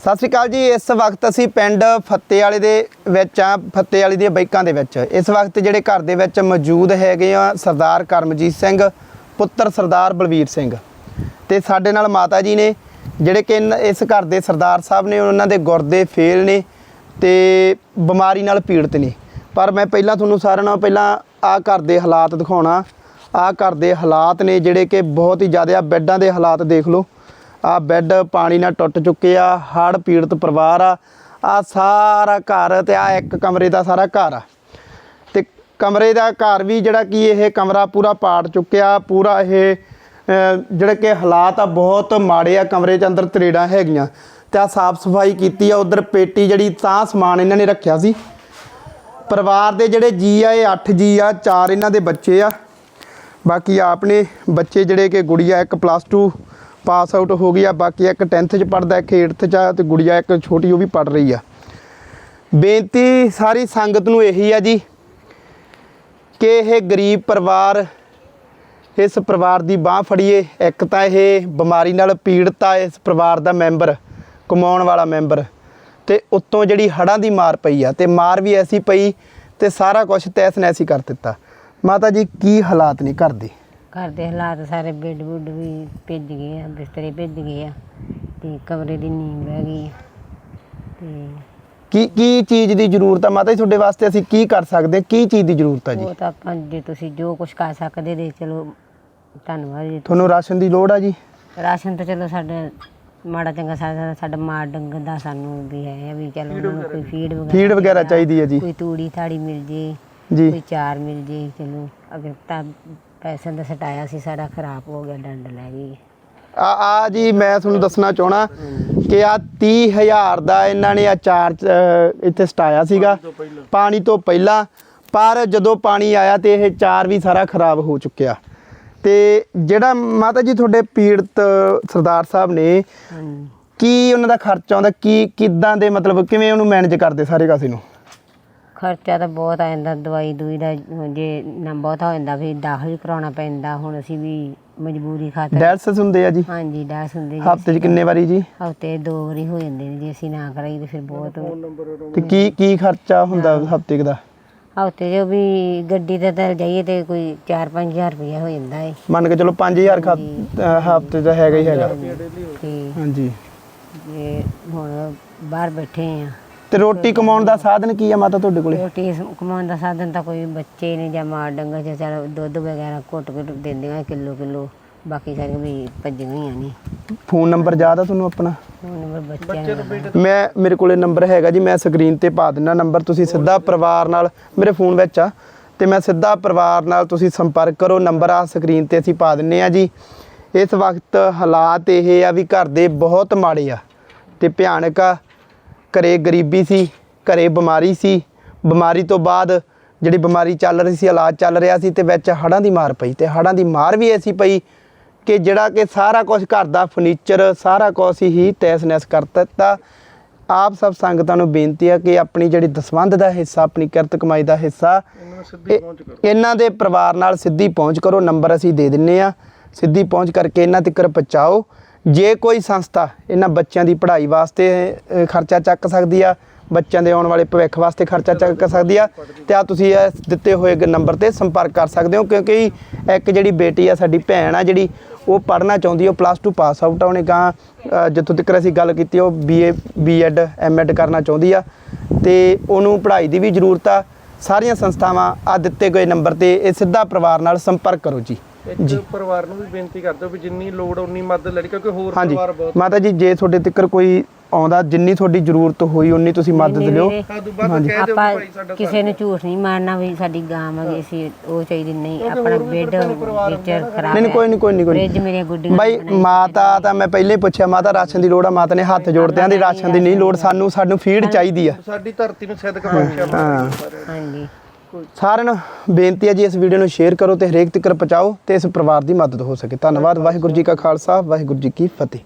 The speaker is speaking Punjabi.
ਸਤਿ ਸ਼੍ਰੀ ਅਕਾਲ ਜੀ, ਇਸ ਵਕਤ ਅਸੀਂ ਪਿੰਡ ਫੱਤੇ ਵਾਲੇ ਦੇ ਵਿੱਚ ਆ ਫੱਤੇ ਵਾਲੀ ਦੀਆਂ ਬਾਈਕਾਂ ਦੇ ਵਿੱਚ। ਇਸ ਵਕਤ ਜਿਹੜੇ ਘਰ ਦੇ ਵਿੱਚ ਮੌਜੂਦ ਹੈਗੇ ਆ ਸਰਦਾਰ ਕਰਮਜੀਤ ਸਿੰਘ, ਪੁੱਤਰ ਸਰਦਾਰ ਬਲਵੀਰ ਸਿੰਘ। ਤੇ ਸਾਡੇ ਨਾਲ ਮਾਤਾ ਜੀ ਨੇ, ਜਿਹੜੇ ਕਿ ਇਸ ਘਰ ਦੇ ਸਰਦਾਰ ਸਾਹਿਬ ਨੇ, ਉਹਨਾਂ ਦੇ ਗੁਰਦੇ ਫੇਲ ਨੇ ਤੇ ਬਿਮਾਰੀ ਨਾਲ ਪੀੜਤ ਨੇ। ਪਰ ਮੈਂ ਪਹਿਲਾਂ ਤੁਹਾਨੂੰ ਸਾਰਿਆਂ ਨਾਲੋਂ ਪਹਿਲਾਂ ਆ ਘਰ ਦੇ ਹਾਲਾਤ ਦਿਖਾਉਣਾ। ਆ ਘਰ ਦੇ ਹਾਲਾਤ ਨੇ ਜਿਹੜੇ ਕਿ ਬਹੁਤ ਹੀ ਜ਼ਿਆਦਾ ਬੈੱਡਾਂ ਦੇ ਹਾਲਾਤ ਦੇਖ ਲਓ। ਆ ਬੈੱਡ ਪਾਣੀ ਨਾਲ ਟੁੱਟ ਚੁੱਕੇ ਆ, ਹੜ੍ਹ ਪੀੜਤ ਪਰਿਵਾਰ ਆ ਆ ਸਾਰਾ ਘਰ ਤੇ ਆ ਇੱਕ ਕਮਰੇ ਦਾ ਸਾਰਾ ਘਰ ਆ। ਤੇ ਕਮਰੇ ਦਾ ਘਰ ਵੀ ਜਿਹੜਾ ਕੀ ਇਹ ਕਮਰਾ ਪੂਰਾ ਪਾੜ ਚੁੱਕਿਆ, ਪੂਰਾ ਇਹ ਜਿਹੜੇ ਕਿ ਹਾਲਾਤ ਆ ਬਹੁਤ ਮਾੜੇ ਆ, ਕਮਰੇ 'ਚ ਅੰਦਰ ਤਰੇੜਾਂ ਹੈਗੀਆਂ। ਤੇ ਆ ਸਾਫ਼ ਸਫ਼ਾਈ ਕੀਤੀ ਆ, ਉਧਰ ਪੇਟੀ ਜਿਹੜੀ ਤਾਂ ਸਮਾਨ ਇਹਨਾਂ ਨੇ ਰੱਖਿਆ ਸੀ। ਪਰਿਵਾਰ ਦੇ ਜਿਹੜੇ ਜੀ ਆ, ਇਹ 8 ਜੀ ਆ, ਚਾਰ ਇਹਨਾਂ ਦੇ ਬੱਚੇ ਆ। ਬਾਕੀ ਆਪਨੇ ਬੱਚੇ ਜਿਹੜੇ ਕਿ ਗੁੜੀਆ ਇੱਕ ਪਲੱਸ 2 ਪਾਸ ਆਊਟ ਹੋ ਗਈ ਆ, ਬਾਕੀ ਇੱਕ 10th ਚ ਪੜਦਾ ਇੱਕ 8th ਚ ਆ ਤੇ ਗੁੜੀਆ ਇੱਕ ਛੋਟੀ ਉਹ ਵੀ ਪੜ ਰਹੀ ਆ। ਬੇਨਤੀ ਸਾਰੀ ਸੰਗਤ ਨੂੰ ਇਹੀ ਆ ਜੀ ਕਿ ਇਹ ਗਰੀਬ ਪਰਿਵਾਰ ਇਸ ਪਰਿਵਾਰ ਦੀ ਬਾਹ ਫੜੀਏ, ਇੱਕ ਤਾਂ ਇਹ ਬਿਮਾਰੀ ਨਾਲ ਪੀੜਤ ਆ, ਇਸ ਪਰਿਵਾਰ ਦਾ ਮੈਂਬਰ, ਕਮਾਉਣ ਵਾਲਾ ਮੈਂਬਰ, ਤੇ ਉੱਤੋਂ ਜਿਹੜੀ ਹੜਾਂ ਦੀ ਮਾਰ ਪਈ ਆ, ਤੇ ਮਾਰ ਵੀ ਐਸੀ ਪਈ ਤੇ ਸਾਰਾ ਕੁਝ ਤੈਸ ਨੈਸੀ ਕਰ ਦਿੱਤਾ। ਮਾਤਾ ਜੀ, ਕੀ ਹਾਲਾਤ ਨੇ ਘਰ ਦੇ? ਘਰ ਦੇ ਹਾਲਾਤ ਸਾਰੇ ਬੈੱਡ ਬੁੱਡ ਵੀ ਭਿੱਜ ਗਏ ਆ ਬਿਸਤਰੇ ਭਿੱਜ ਗਏ ਆ ਤੇ ਕਮਰੇ ਦੀ ਨੀਂਦ ਰਹਿ ਗਈ ਆ। ਤੇ ਕੀ ਕੀ ਚੀਜ਼ ਦੀ ਜ਼ਰੂਰਤ ਆ ਮਾਤਾ ਜੀ ਤੁਹਾਡੇ ਵਾਸਤੇ? ਅਸੀਂ ਕੀ ਕਰ ਸਕਦੇ? ਕੀ ਚੀਜ਼ ਦੀ ਜ਼ਰੂਰਤ ਆ ਜੀ? ਉਹ ਤਾਂ ਆਪਾਂ ਜੇ ਤੁਸੀਂ ਜੋ ਕੁਝ ਕਰ ਸਕਦੇ ਦੇ ਚਲੋ ਧੰਨਵਾਦ ਜੀ। ਤੁਹਾਨੂੰ ਰਾਸ਼ਨ ਦੀ ਲੋੜ ਆ ਜੀ? ਰਾਸ਼ਨ ਤਾਂ ਚਲੋ ਸਾਡੇ ਮਾੜਾ ਚੰਗਾ ਸਾਡਾ ਸਾਡਾ ਮਾਰ ਡੰਗਰ ਦਾ ਸਾਨੂੰ ਵੀ ਹੈ ਵੀ ਚਲੋ ਉਹਨਾਂ ਨੂੰ ਕੋਈ ਫੀਡ ਵਗੈਰਾ ਫੀਡ ਵਗੈਰਾ ਚਾਹੀਦੀ ਹੈ ਜੀ। ਕੋਈ ਤੂੜੀ ਥਾੜੀ ਮਿਲ ਜੇ ਜੀ। ਕੋਈ ਚਾਰ ਮਿਲ ਜੇ ਚਲੋ ਅਗਰ ਤਾਂ ਪੈਸੇ ਦਾ ਸਟਾਇਆ ਸੀ ਸਾਡਾ ਖਰਾਬ ਹੋ ਗਿਆ ਡੰਡ ਲੈ ਗਈ। ਆ ਆ ਜੀ ਮੈਂ ਤੁਹਾਨੂੰ ਦੱਸਣਾ ਚਾਹਣਾ ਕਿ ਆ 30000 ਦਾ ਇਹਨਾਂ ਨੇ ਆ ਚਾਰ ਅ, ਇੱਥੇ ਸਟਾਇਆ ਸੀਗਾ। ਪਾਣੀ ਤੋਂ ਪਹਿਲਾਂ। ਪਰ ਜਦੋਂ ਪਾਣੀ ਆਇਆ ਤੇ ਇਹ ਚਾਰ ਵੀ ਸਾਰਾ ਖਰਾਬ ਹੋ ਚੁੱਕਿਆ। ਤੇ ਜਿਹੜਾ ਮਾਤਾ ਜੀ ਤੁਹਾਡੇ ਪੀੜਤ ਸਰਦਾਰ ਸਾਹਿਬ ਨੇ ਕੀ ਉਹਨਾਂ ਦਾ ਖਰਚਾ ਆਉਂਦਾ ਕੀ ਕਿੱਦਾਂ ਦੇ ਮਤਲਬ ਕਿਵੇਂ ਉਹਨੂੰ ਮੈਨੇਜ ਕਰਦੇ ਸਾਰੇ ਕਾਸੇ ਨੂੰ? ਖਰਚਾ ਤਾਂ ਬਹੁਤ ਆ ਜਾਂਦਾ ਦਵਾਈ ਦੂਈ ਦਾ ਜੇ ਨਾ ਬਹੁਤਾ ਹੋ ਜਾਂਦਾ ਫਿਰ ਦਾਖਲ ਵੀ ਕਰਾਉਣਾ ਪੈਂਦਾ ਹੁਣ ਅਸੀਂ ਵੀ ਮਜਬੂਰੀ ਖਾਤਰ ਡੈਲਸਿਸ ਹੁੰਦੇ ਆ ਜੀ? ਹਾਂਜੀ ਡਾਸ ਹੁੰਦੇ ਜੀ। ਹਫ਼ਤੇ 'ਚ ਕਿੰਨੇ ਵਾਰੀ ਜੀ? ਹਫ਼ਤੇ ਦੋ ਵਾਰੀ ਹੋ ਜਾਂਦੇ ਨੇ ਜੇ ਅਸੀਂ ਨਾ ਕਰਾਈ ਤੇ ਫਿਰ ਬਹੁਤ ਤੇ ਕੀ ਕੀ ਖਰਚਾ ਹੁੰਦਾ ਹਫ਼ਤੇ ਦਾ? ਹਫ਼ਤੇ ਜੋ ਵੀ ਗੱਡੀ ਤੇ ਤਾਂ ਜਾਈਏ ਤੇ ਕੋਈ 4-5000 ਰੁਪਇਆ ਹੋ ਜਾਂਦਾ ਹੈ ਮੰਨ ਕੇ ਚਲੋ 5000 ਹਫ਼ਤੇ ਦਾ ਹੈਗਾ ਹੀ ਹੈਗਾ। ਤੇ ਹਾਂਜੀ। ਜੇ ਹੁਣ ਬਾਹਰ ਬੈਠੇ ਆ। ਤੇ ਰੋਟੀ ਕਮਾਉਣ ਦਾ ਸਾਧਨ ਕੀ ਆ ਮਾਤਾ ਤੁਹਾਡੇ ਕੋਲੇ? ਰੋਟੀ ਸ- ਕਮਾਉਣ ਦਾ ਸਾਧਨ ਤਾਂ ਕੋਈ ਬੱਚੇ ਨੇ ਜਾਂ ਮਾਰ ਡੰਗਰ ਜਾਂ ਚਲ ਦੁੱਧ ਵਗੈਰਾ ਘੁੱਟ ਘੁੱਟ ਦਿੰਦੀਆਂ ਕਿਲੋ ਕਿਲੋ ਬਾਕੀ ਸਾਰੀਆਂ ਵੀ ਭੱਜੀਆਂ ਹੀ ਆ ਨਹੀਂ ਫੋਨ ਨੰਬਰ ਯਾਦ ਆ ਤੁਹਾਨੂੰ ਆਪਣਾ? ਹੁਣ ਨੰਬਰ ਬੱਚਿਆਂ ਦਾ ਮੈਂ ਮੇਰੇ ਕੋਲੇ ਨੰਬਰ ਹੈਗਾ ਜੀ ਮੈਂ ਸਕਰੀਨ ਤੇ ਪਾ ਦਿੰਦਾ ਨੰਬਰ ਤੁਸੀਂ ਸਿੱਧਾ ਪਰਿਵਾਰ ਨਾਲ ਮੇਰੇ ਫੋਨ ਵਿੱਚ ਆ। ਤੇ ਮੈਂ ਸਿੱਧਾ ਪਰਿਵਾਰ ਨਾਲ ਤੁਸੀਂ ਸੰਪਰਕ ਕਰੋ ਨੰਬਰ ਆ ਸਕਰੀਨ ਤੇ ਅਸੀਂ ਪਾ ਦਿੰਨੇ ਆ ਜੀ। ਇਸ ਵਕਤ ਹਾਲਾਤ ਇਹ ਆ ਵੀ ਘਰ ਦੇ ਬਹੁਤ ਮਾੜੇ ਆ ਤੇ ਭਿਆਨਕ ਆ। ਘਰੇ ਗਰੀਬੀ ਸੀ ਘਰੇ ਬਿਮਾਰੀ ਸੀ। ਬਿਮਾਰੀ ਤੋਂ ਬਾਅਦ ਜਿਹੜੀ ਬਿਮਾਰੀ ਚੱਲ ਰਹੀ ਸੀ ਇਲਾਜ ਚੱਲ ਰਿਹਾ ਸੀ ਤੇ ਵਿੱਚ ਹੜਾਂ ਦੀ ਮਾਰ ਪਈ ਤੇ ਹੜਾਂ ਦੀ ਮਾਰ ਵੀ ਐਸੀ ਪਈ ਕਿ ਜਿਹੜਾ ਕਿ ਸਾਰਾ ਕੁਝ ਘਰ ਦਾ ਫਰਨੀਚਰ ਸਾਰਾ ਕੁਝ ਹੀ ਤੈਸ ਨੈਸ ਕਰ ਦਿੱਤਾ। ਆਪ ਸਭ ਸੰਗਤਾਂ ਨੂੰ ਬੇਨਤੀ ਹੈ ਕਿ ਆਪਣੀ ਜਿਹੜੀ ਦਸਵੰਧ ਦਾ ਹਿੱਸਾ ਆਪਣੀ ਕਿਰਤ ਕਮਾਈ ਦਾ ਹਿੱਸਾ ਇਹ- ਇਹਨਾਂ ਦੇ ਪਰਿਵਾਰ ਨਾਲ ਸਿੱਧੀ ਪਹੁੰਚ ਕਰੋ। ਨੰਬਰ ਅਸੀਂ ਦੇ ਦਿੰਨੇ ਆ। ਸਿੱਧੀ ਪਹੁੰਚ ਕਰਕੇ ਇਹਨਾਂ ਤੱਕ ਪਹੁੰਚਾਓ। ਜੇ ਕੋਈ ਸੰਸਥਾ ਇਹਨਾਂ ਬੱਚਿਆਂ ਦੀ ਪੜ੍ਹਾਈ ਵਾਸਤੇ ਖਰਚਾ ਚੱਕ ਸਕਦੀ ਆ, ਬੱਚਿਆਂ ਦੇ ਆਉਣ ਵਾਲੇ ਭਵਿੱਖ ਵਾਸਤੇ ਖਰਚਾ ਚੱਕ ਸਕਦੀ ਆ, ਤੇ ਆ ਤੁਸੀਂ ਇਸ ਦਿੱਤੇ ਹੋਏ ਨੰਬਰ ਤੇ ਸੰਪਰਕ ਕਰ ਸਕਦੇ ਹੋ, ਕਿਉਂਕਿ ਇੱਕ ਜਿਹੜੀ ਬੇਟੀ ਆ, ਸਾਡੀ ਭੈਣ ਆ ਜਿਹੜੀ, ਉਹ ਪੜ੍ਹਨਾ ਚਾਹੁੰਦੀ, ਉਹ ਪਲੱਸ 2 ਪਾਸ ਆਊਟ ਆ, ਉਹਨੇ ਗਾਂ ਜਿੱਥੋਂ ਤੱਕ ਅਸੀਂ ਗੱਲ ਕੀਤੀ, ਉਹ ਬੀਏ ਬੀਐਡ ਐਮਐਡ ਕਰਨਾ ਚਾਹੁੰਦੀ ਆ, ਤੇ ਉਹਨੂੰ ਪੜ੍ਹਾਈ ਦੀ ਵੀ ਜ਼ਰੂਰਤ ਆ ਸਾਰੀਆਂ ਸੰਸਥਾਵਾਂ ਆ ਦਿੱਤੇ ਗਏ ਨੰਬਰ ਤੇ ਇਹ ਸਿੱਧਾ ਪਰਿਵਾਰ ਨਾਲ ਸੰਪਰਕ ਕਰੋ ਜੀ। ਇੱਕ ਪਰਿਵਾਰ ਨੂੰ ਵੀ ਬੇਨਤੀ ਕਰਦੇ ਹੋ ਵੀ ਜਿੰਨੀ ਲੋੜ ਉਨੀ ਮਦਦ ਲੜੀ ਕਿਉਂਕਿ ਹੋਰ ਪਰਿਵਾਰ ਬਹੁਤ ਮਾਤਾ ਜੀ ਜੇ ਤੁਹਾਡੇ ਤੱਕ ਕੋਈ ਆਉਂਦਾ ਜਿੰਨੀ ਤੁਹਾਡੀ ਜ਼ਰੂਰਤ ਹੋਈ ਉਨੀ ਤੁਸੀਂ ਮਦਦ ਲਿਓ। ਆਪਾਂ ਕਿਸੇ ਨੂੰ ਝੂਠ ਨਹੀਂ ਮਾਰਨਾ ਵੀ ਸਾਡੀ ਗਾਂ ਮਗੀ ਸੀ ਉਹ ਚਾਹੀਦੀ ਨਹੀਂ ਆਪਣਾ ਬੈੱਡ ਵਿੱਚ ਖਰਾਬ ਨਹੀਂ ਕੋਈ ਨਹੀਂ ਕੋਈ ਨਹੀਂ ਕੋਈ ਮੇਰੀਆਂ ਗੁੱਡੀਆਂ ਬਾਈ ਮਾਤਾ ਤਾਂ ਮੈਂ ਪਹਿਲੇ ਪੁੱਛਿਆ ਮਾਤਾ ਰਾਸ਼ਨ ਦੀ ਲੋੜ ਆ ਮਾਤਾ ਨੇ ਹੱਥ ਜੋੜਦੇ ਆਂ ਦੀ ਰਾਸ਼ਨ ਦੀ ਨਹੀਂ ਲੋੜ ਸਾਨੂੰ ਸਾਨੂੰ ਫੀਡ ਚਾਹੀਦੀ ਆ। ਸਾਡੀ ਧਰਤੀ ਨੂੰ ਸਿੱਧ ਹਾਂ। ਹਾਂਜੀ। ਸਾਰਿਆਂ ਨੂੰ ਬੇਨਤੀ ਹੈ ਜੀ ਇਸ ਵੀਡੀਓ ਨੂੰ ਸ਼ੇਅਰ ਕਰੋ ਤੇ ਹਰੇਕ ਤੱਕ ਪਹੁੰਚਾਓ ਤੇ ਇਸ ਪਰਿਵਾਰ ਦੀ ਮਦਦ ਹੋ ਸਕੇ। ਧੰਨਵਾਦ ਵਾਹਿਗੁਰੂ ਜੀ ਕਾ ਖਾਲਸਾ ਵਾਹਿਗੁਰੂ ਜੀ ਕੀ ਫਤਿਹ।